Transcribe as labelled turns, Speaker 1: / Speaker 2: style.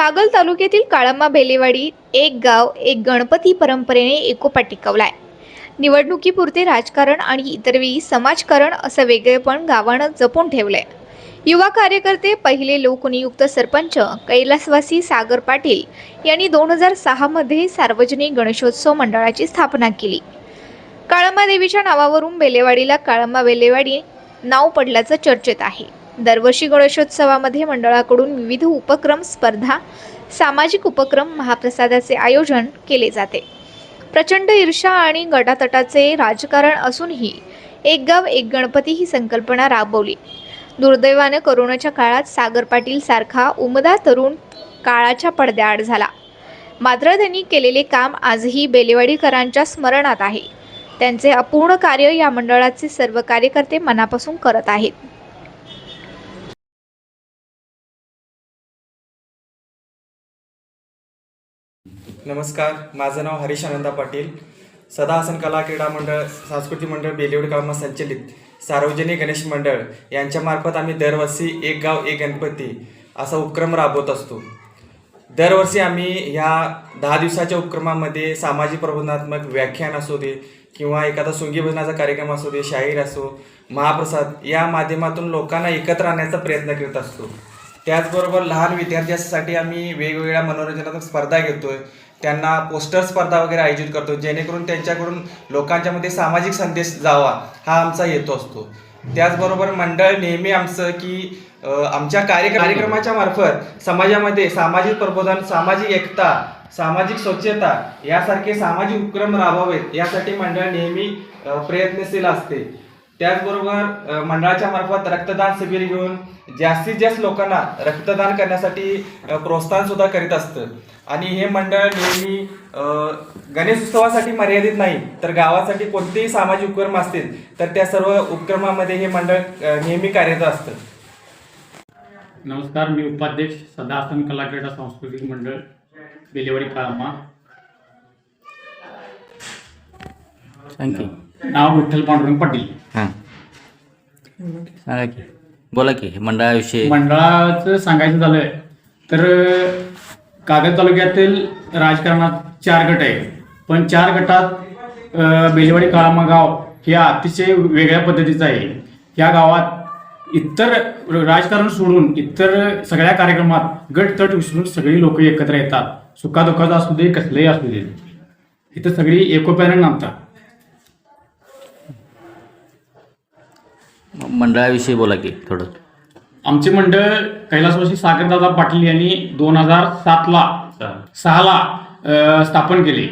Speaker 1: कागल तालुक्यातील काळंबा बेलेवाडी एक गाव एक गणपती परंपरेने एकोपा टिकवलाय निवडणुकीपुरते राजकारण आणि इतर वेळी समाजकारण असं वेगळेपण गावानं जपून ठेवलंय. युवा कार्यकर्ते पहिले लोकनियुक्त सरपंच कैलासवासी सागर पाटील यांनी दोन हजार सहामध्ये सार्वजनिक गणेशोत्सव मंडळाची स्थापना केली. काळंबा देवीच्या नावावरून बेलेवाडीला काळंबा बेलेवाडी नाव पडल्याचं चर्चेत आहे. दरवर्षी गणेशोत्सवामध्ये मंडळाकडून विविध उपक्रम स्पर्धा सामाजिक उपक्रम महाप्रसादाचे आयोजन केले जाते. प्रचंड ईर्षा आणि गटातटाचे राजकारण असूनही एक गाव एक गणपती ही संकल्पना राबवली. दुर्दैवाने करोनाच्या काळात सागर पाटील सारखा उमदा तरुण काळाच्या पडद्याआड झाला. मात्र त्यांनी केलेले काम आजही बेलेवाडीकरांच्या स्मरणात आहे. त्यांचे अपूर्ण कार्य या मंडळाचे सर्व कार्यकर्ते मनापासून करत आहेत.
Speaker 2: नमस्कार माझं नाव हरीश आनंदा पाटील. सदा आसन कला क्रीडा मंडळ सांस्कृतिक मंडळ बेलेवडी कामा संचलित. सार्वजनिक गणेश मंडळ यांच्यामार्फत आम्ही दरवर्षी एक गाव एक गणपती असा उपक्रम राबवत असतो. दरवर्षी आम्ही ह्या दहा दिवसाच्या उपक्रमामध्ये सामाजिक प्रबोधनात्मक व्याख्यान असू दे किंवा एखादा सोंगी भजनाचा कार्यक्रम असू दे शाहीर असो महाप्रसाद या माध्यमातून लोकांना एकत्र आणण्याचा प्रयत्न करत असतो. त्याचबरोबर लहान विद्यार्थ्यांसाठी आम्ही वेगवेगळ्या मनोरंजनात्मक स्पर्धा घेतो आहे त्यांना पोस्टर स्पर्धा वगैरे आयोजित करतो जेणेकरून त्यांच्याकडून लोकांच्या मध्ये सामाजिक संदेश जावा हा आमचा येतो असतो. त्याचबरोबर मंडळ नेहमी आमचं की आमच्या कार्य कार्यक्रमाच्या मार्फत समाजामध्ये सामाजिक प्रबोधन सामाजिक एकता सामाजिक स्वच्छता यासारखे सामाजिक उपक्रम राबवावेत यासाठी मंडळ नेहमी प्रयत्नशील असते. त्याचबरोबर मंडळाच्या मार्फत रक्तदान शिबिर घेऊन जास्तीत जास्त लोकांना रक्तदान करण्यासाठी प्रोत्साहन सुद्धा करीत असतं. आणि हे मंडळ नेहमी गणेश उत्सवासाठी मर्यादित नाही तर गावासाठी कोणतेही सामाजिक उपक्रम असतील तर त्या सर्व उपक्रमामध्ये हे मंडळ नेहमी कार्यरत असतं.
Speaker 3: नमस्कार मी उपाध्यक्ष सदासन कला क्रीडा सांस्कृतिक मंडळ बेलेवाडी काळमा
Speaker 4: की
Speaker 3: नाव विठ्ठल पांडुरंग पाटील
Speaker 4: हां। सांगा की. बोला की मंडळाविषयी.
Speaker 3: मंडळाचं सांगायचं झालं तर कागद तालुक्यातील राजकारणात चार गट आहे पण चार गटात बेलेवाडी काळामा गाव हे अतिशय वेगळ्या पद्धतीचं आहे. या गावात इतर राजकारण सोडून इतर सगळ्या कार्यक्रमात गट तट विसरून सगळी लोक एकत्र येतात. सुखादुखाचं असू दे कसलंही असू दे. इथं सगळी एकोप्याने नांदतात.
Speaker 4: मंडळाविषयी बोला की थोडं.
Speaker 3: आमचे मंडळ कैलासवासी सागरदादा पाटील यांनी दोन हजार सातला सहाला अ, स्थापन केले.